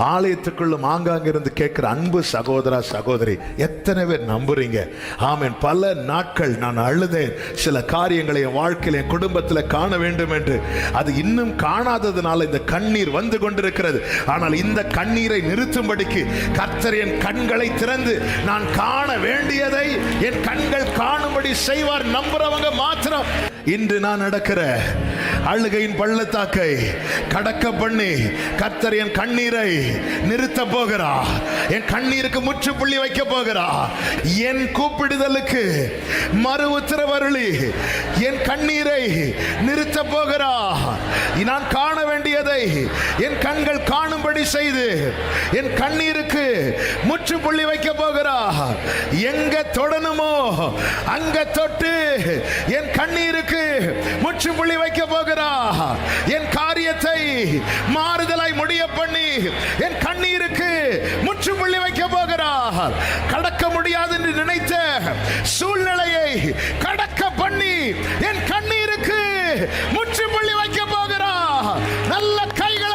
ஆலயத்துக்குள்ளும் ஆங்காங்கிருந்து கேட்குற அன்பு சகோதரா சகோதரி எத்தனை பேர் நம்புறீங்க? ஆமேன். பல நாட்கள் நான் அழுதேன். சில காரியங்களை என் வாழ்க்கையில் என் குடும்பத்தில் காண வேண்டும் என்று. அது இன்னும் காணாததுனால இந்த கண்ணீர் வந்து கொண்டிருக்கிறது. ஆனால் இந்த கண்ணீரை நிறுத்தும்படிக்கு கர்த்தர் என் கண்களை திறந்து நான் காண வேண்டியதை என் கண்கள் காணும்படி செய்வார். நம்புறவங்க மாத்திரம் இன்று நான் நடக்கிற அழுகையின் பள்ளத்தாக்கை கடக்க பண்ணி கர்த்தர் என் கண்ணீரை நிறுத்த போகிறா. என் கண்ணீருக்கு முற்றுப்புள்ளி வைக்க போகிறா. என் கூப்பிடுதலுக்கு மறு உத்தரவருளி என் கண்ணீரை நிறுத்த போகிறா. நான் காண வேண்டியதை என் கண்கள் காணும்படி செய்து என் கண்ணீருக்கு முற்றுப்புள்ளி வைக்க போகிறா. எங்க தொடணுமோ அங்க தொட்டு என் கண்ணீருக்கு முற்றுப்புள்ளி வைக்க போகிறா. என் காரியத்தை மாறுதலாய் முடிய பண்ணி என் கண்ணீருக்கு முற்றுப்புள்ளி வைக்க போகிறா. கடக்க முடியாது என்று நினைத்த சூழ்நிலையை கடக்க பண்ணி என் கண்ணீருக்கு முற்றுப்புள்ளி வைக்க போகிறா. நல்ல கைகள்